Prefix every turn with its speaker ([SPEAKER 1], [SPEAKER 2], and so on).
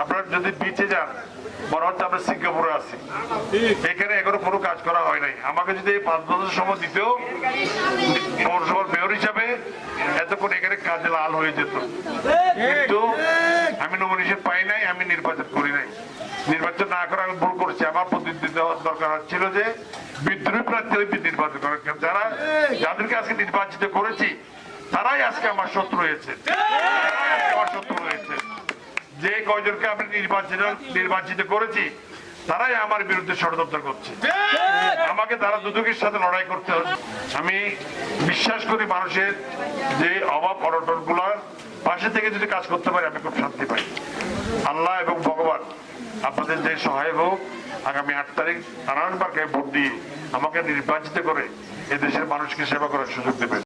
[SPEAKER 1] আপনারা যদি বিচে যান, মনে হচ্ছে আমরা সিঙ্গাপুরে আছি। এখানে এখনও কোনো কাজ করা হয় নাই। আমাকে যদি এই পাঁচ বছর সময় দিতেও পৌরসভার মেয়র হিসাবে এতক্ষণ এখানে কাজে লাল হয়ে যেত। কিন্তু আমি নমিনেশন পাই নাই, আমি নির্বাচন করি নাই। নির্বাচন না করে আমি ভুল করছি। আমার প্রতিনিধি দেওয়ার দরকার ছিল যে বিদ্রোহী প্রার্থী নির্বাচন করার। যারা যাদেরকে আজকে নির্বাচিত করেছি, তারাই আজকে আমার শত্রু হয়েছে তারাই আজকে আমার শত্রু হয়েছে যে কয়জনকে আমি নির্বাচিত নির্বাচিত করেছি, তারাই আমার বিরুদ্ধে ষড়যন্ত্র করছে। আমাকে তারা দুদকের সাথে লড়াই করতে হচ্ছে আমি বিশ্বাস করি মানুষের যে অভাব অনটন পাশে থেকে যদি কাজ করতে পারি, আমি খুব শান্তি পাই। আল্লাহ এবং ভগবান আপনাদের যে সহায় হোক, আগামী আট তারিখ নারায়ণবাগকে ভোট দিয়ে আমাকে নির্বাচিত করে এদেশের মানুষকে সেবা করার সুযোগ দেবেন।